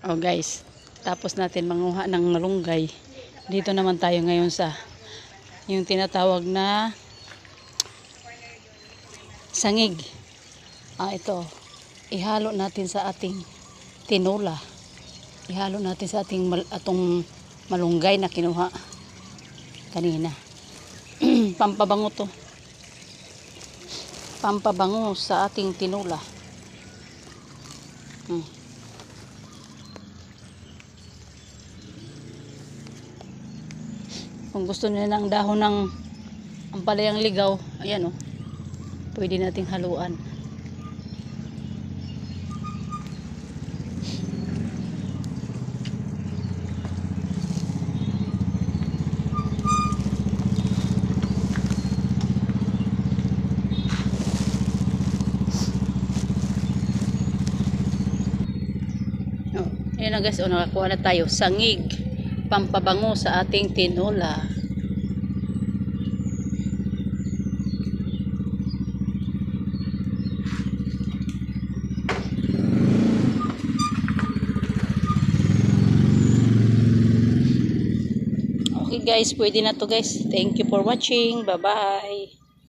Oh guys, tapos natin manguha ng malunggay. Dito naman tayo ngayon sa yung tinatawag na sangig. Ah, ito. Ihalo natin sa ating tinola. Ihalo natin sa ating mal, atong malunggay na kinuha kanina. Pampabango to. Pampabango sa ating tinola. Hmm. Kung gusto nila ng dahon ng ampalayang ligaw, ayan o. Pwede nating haluan. Oh, ayan na guys, oh, nakakuha na tayo. Sangig, pampabango sa ating tinola. Okay guys, pwede na to guys. Thank you for watching. Bye-bye.